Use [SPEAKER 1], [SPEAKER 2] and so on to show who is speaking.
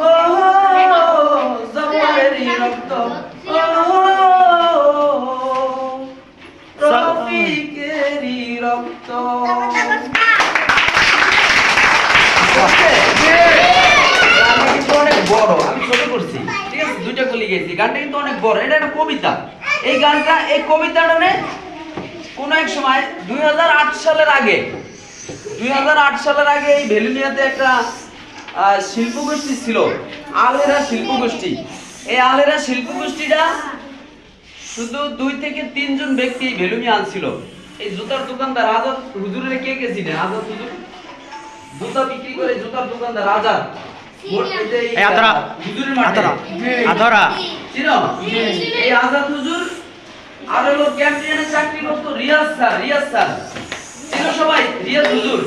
[SPEAKER 1] ও জপরেরই রক্ত ও রফিকেরই রক্ত বড় আমি ছোট করছি ঠিক আছে দুইটা কলি গেছি গানটা কিন্তু অনেক বড় এটা একটা কবিতা এই গানটা এই কবিতাটা নে কোনো এক সময় দুই সালের আগে দুই সালের আগে এই ভেলুনিয়াতে একটা আহ, শিল্প গোষ্ঠী ছিল। আলেরা শিল্প গোষ্ঠী এই আলেরা শিল্প গোষ্ঠীটা শুধু দুই থেকে তিনজন ব্যক্তি ভেলুনিয়া আনছিল। এই জুতার দোকানদার আজাদ হুজুরের কে কে চিনে আজাদ হুজুর? জুতা বিক্রি করে জুতার দোকানদার আজাদ। এই
[SPEAKER 2] এই আদরা।
[SPEAKER 1] হুজুরের মাঠে।
[SPEAKER 2] আদরা আদরা।
[SPEAKER 1] চিনো? এই আজাদ হুজুর আর হলো ক্যান্টিনে চাকরি করতো। Riaz sir Riaz sir. চিনো সবাই? রিয়াজ হুজুর